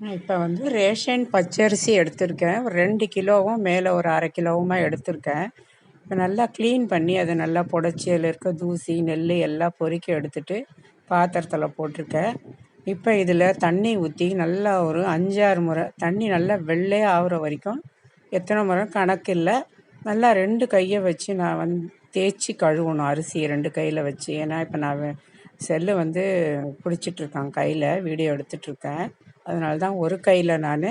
இப்போ வந்து ரேஷன் பச்சரிசி எடுத்திருக்கேன். ஒரு ரெண்டு கிலோவும் மேலே ஒரு அரை கிலோவுமாக எடுத்திருக்கேன். இப்போ நல்லா க்ளீன் பண்ணி அதை நல்லா புடச்சி அதில் இருக்க தூசி நெல் எல்லாம் பொறுக்கி எடுத்துட்டு பாத்திரத்தில் போட்டிருக்கேன். இப்போ இதில் தண்ணி ஊற்றி நல்லா ஒரு அஞ்சாறு முறை தண்ணி நல்லா வெள்ளையாக ஆகுற வரைக்கும் எத்தனை முறை கணக்கு இல்லை. நல்லா ரெண்டு கையை வச்சு நான் வந்து தேய்ச்சி கழுவணும் அரிசியை ரெண்டு கையில் வச்சு. ஏன்னா இப்போ நான் செல்லு வந்து பிடிச்சிட்ருக்கேன் கையில் வீடியோ எடுத்துகிட்ருக்கேன் அதனால தான் ஒரு கையில் நான்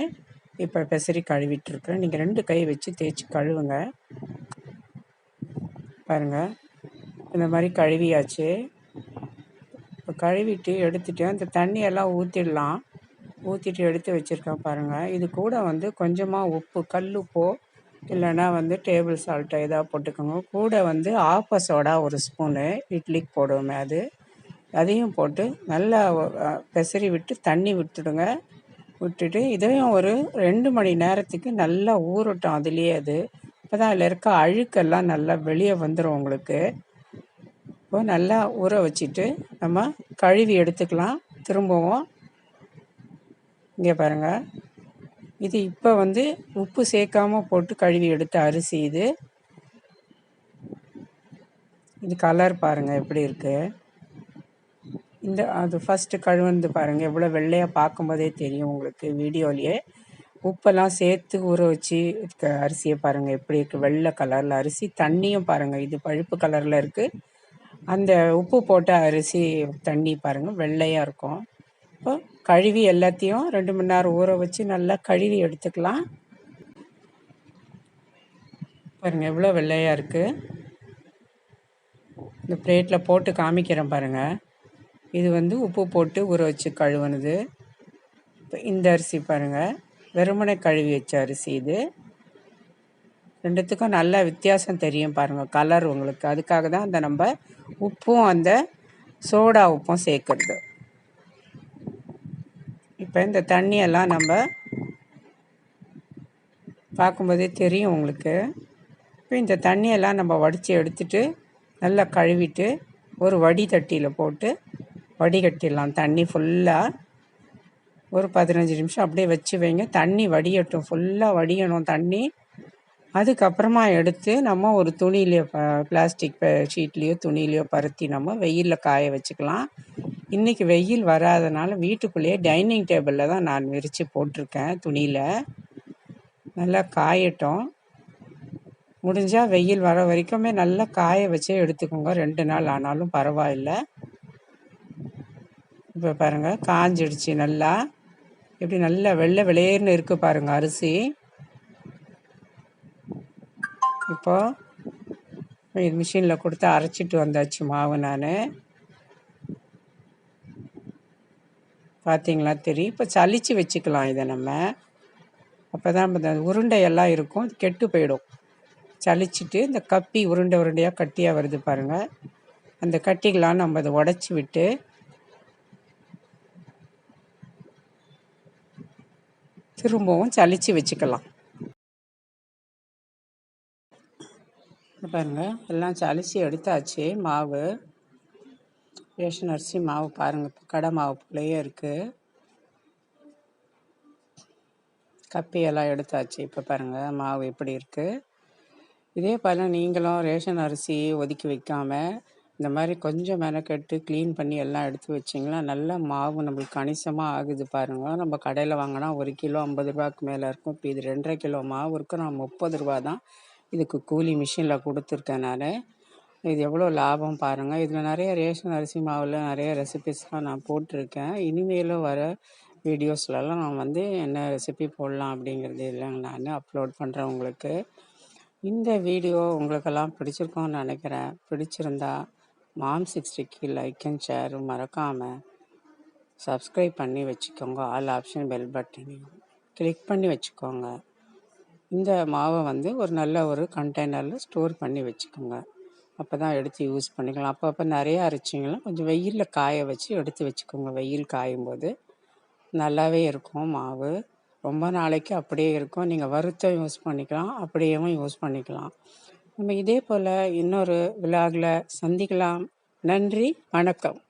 இப்போ பெசரி கழுவிட்டுருக்குறேன். நீங்கள் ரெண்டு கை வச்சு தேய்ச்சி கழுவுங்க. பாருங்கள் இந்த மாதிரி கழுவியாச்சு. இப்போ கழுவிட்டு எடுத்துட்டு அந்த தண்ணியெல்லாம் ஊற்றிடலாம் ஊற்றிட்டு எடுத்து வச்சுருக்கேன் பாருங்கள் இது கூட வந்து கொஞ்சமாக உப்பு கல் உப்போ இல்லைன்னா வந்து டேபிள் சால்ட்டோ எதாவது போட்டுக்கோங்க. கூட வந்து ஆப்ப சோடா ஒரு ஸ்பூனு இட்லிக்கு போடுவோமே அது. அதையும் போட்டு நல்லா பெசரி விட்டு தண்ணி விட்டுடுங்க. விட்டுட்டு இதையும் ஒரு ரெண்டு மணி நேரத்துக்கு நல்லா ஊறட்டும் அதுலேயே அது. இப்போ தான் அதில் இருக்க அழுக்கெல்லாம் நல்லா வெளியே வந்துடும் உங்களுக்கு. இப்போ நல்லா ஊற வச்சுட்டு நம்ம கழுவி எடுத்துக்கலாம். திரும்பவும் இங்கே பாருங்கள் இது இப்போ வந்து உப்பு சேர்க்காமல் போட்டு கழுவி எடுத்த அரிசி இது. இது கலர் பாருங்கள் எப்படி இருக்குது இந்த அது ஃபஸ்ட்டு கழுவுனது பாருங்கள் எவ்வளோ வெள்ளையாக பார்க்கும்போதே தெரியும் உங்களுக்கு வீடியோலேயே. உப்பெல்லாம் சேர்த்து ஊற வச்சு இருக்க அரிசியை பாருங்கள் எப்படி இருக்குது வெள்ளை கலரில் அரிசி தண்ணியும் பாருங்கள் இது பழுப்பு கலரில் இருக்குது அந்த உப்பு போட்ட அரிசி தண்ணி பாருங்கள் வெள்ளையாக இருக்கும். இப்போ கழுவி எல்லாத்தையும் ரெண்டு மணி நேரம் ஊற வச்சு நல்லா கழுவி எடுத்துக்கலாம். பாருங்கள் எவ்வளோ வெள்ளையாக இருக்குது இந்த பிளேட்டில் போட்டு காமிக்கிறேன் பாருங்கள் இது வந்து உப்பு போட்டு ஊற வச்சு கழுவுனது. இப்போ இந்த அரிசி பாருங்கள் வெறுமனை கழுவி வச்ச அரிசி இது. ரெண்டுத்துக்கும் நல்ல வித்தியாசம் தெரியும் பாருங்கள் கலர் உங்களுக்கு. அதுக்காக தான் அந்த நம்ம உப்பும் அந்த சோடா உப்பும் சேர்க்குறது. இப்போ இந்த தண்ணியெல்லாம் நம்ம பார்க்கும்போதே தெரியும் உங்களுக்கு. இப்போ இந்த தண்ணியெல்லாம் நம்ம வடித்து எடுத்துட்டு நல்லா கழுவிட்டு ஒரு வடி தட்டியில் போட்டு வடிகட்டிடலாம் தண்ணி ஃபுல்லாக ஒரு பதினஞ்சு நிமிஷம் அப்படியே வச்சு வைங்க. தண்ணி வடியட்டும். ஃபுல்லாக வடியணும் தண்ணி. அதுக்கப்புறமா எடுத்து நம்ம ஒரு துணியிலையோ பிளாஸ்டிக் ஷீட்லேயோ துணியிலையோ பருத்தி நம்ம வெயிலில் காய வச்சுக்கலாம். இன்றைக்கி வெயில் வராதனால வீட்டுக்குள்ளேயே டைனிங் டேபிளில் தான் நான் விரித்து போட்டிருக்கேன் துணியில். நல்லா காயட்டும். முடிஞ்சால் வெயில் வர வரைக்குமே நல்லா காய வச்சே எடுத்துக்கோங்க. ரெண்டு நாள் ஆனாலும் பரவாயில்லை. இப்போ பாருங்கள் காஞ்சிடுச்சு நல்லா. எப்படி நல்லா வெள்ளை வெளியேர்னு இருக்குது பாருங்கள் அரிசி. இப்போது இது மிஷினில் கொடுத்து அரைச்சிட்டு வந்தாச்சு மாவு நான். பார்த்தீங்களா தெரியும். இப்போ சளிச்சு வச்சுக்கலாம் இதை நம்ம. அப்போ தான் இந்த உருண்டையெல்லாம் இருக்கும் கெட்டு போயிடும். சளிச்சிட்டு இந்த கப்பி உருண்டை உருண்டையாக கட்டியாக வருது பாருங்கள் அந்த கட்டிகளாம் நம்ம அதை உடச்சி விட்டு திரும்பவும் சளிச்சு வச்சுக்கலாம். பாருங்கள் எல்லாம் சளிச்சு எடுத்தாச்சு. மாவு ரேஷன் அரிசி மாவு பாருங்கள் இப்போ கடை மாவு பிள்ளையே இருக்குது கப்பியெல்லாம் எடுத்தாச்சு இப்போ பாருங்கள் மாவு எப்படி இருக்குது இதே போல் நீங்களும் ரேஷன் அரிசி ஒதுக்கி வைக்காமல் இந்த மாதிரி கொஞ்சம் மெனக்கெட்டு க்ளீன் பண்ணி எல்லாம் எடுத்து வச்சிங்கன்னா நல்ல மாவு நம்மளுக்கு கணிசமாக ஆகுது பாருங்கள் நம்ம கடையில் வாங்கினா ஒரு கிலோ ஐம்பது ரூபாய்க்கு மேலே இருக்கும். இப்போ இது ரெண்டரை கிலோ மாவு இருக்குது நான் முப்பது ரூபா தான் இதுக்கு கூலி மிஷினில் கொடுத்துருக்கேன் நான். இது எவ்வளோ லாபம் பாருங்கள் இதில் நிறைய ரேஷன் அரிசி மாவில் நிறைய ரெசிபிஸ்லாம் நான் போட்டிருக்கேன். இனிமேலும் வர வீடியோஸ்லலாம் நான் வந்து என்ன ரெசிபி போடலாம் அப்படிங்கிறது இல்லைங்க நான். அப்லோட் பண்ணுறேன் உங்களுக்கு. இந்த வீடியோ உங்களுக்கெல்லாம் பிடிச்சிருக்கோன்னு நினைக்கிறேன். பிடிச்சிருந்தா மாம் சிக்ஸ்டிக்கு லைக் அண்ட் ஷேரும் மறக்காமல் சப்ஸ்கிரைப் பண்ணி வச்சுக்கோங்க. ஆல் ஆப்ஷன் பெல் பட்டனையும் கிளிக் பண்ணி வச்சுக்கோங்க. இந்த மாவை வந்து ஒரு நல்ல ஒரு கண்டெய்னரில் ஸ்டோர் பண்ணி வச்சுக்கோங்க. அப்போ தான் எடுத்து யூஸ் பண்ணிக்கலாம். அப்பப்போ நிறையா அரைச்சிங்கன்னா கொஞ்சம் வெயிலில் காய வச்சு எடுத்து வச்சுக்கோங்க. வெயில் காயும் போது நல்லாவே இருக்கும் மாவு. ரொம்ப நாளைக்கு அப்படியே இருக்கும். நீங்கள் வறுத்த யூஸ் பண்ணிக்கலாம். அப்படியேவும் யூஸ் பண்ணிக்கலாம். நம்ம இதே போல் இன்னொரு விழாவில் சந்திக்கலாம். நன்றி வணக்கம்.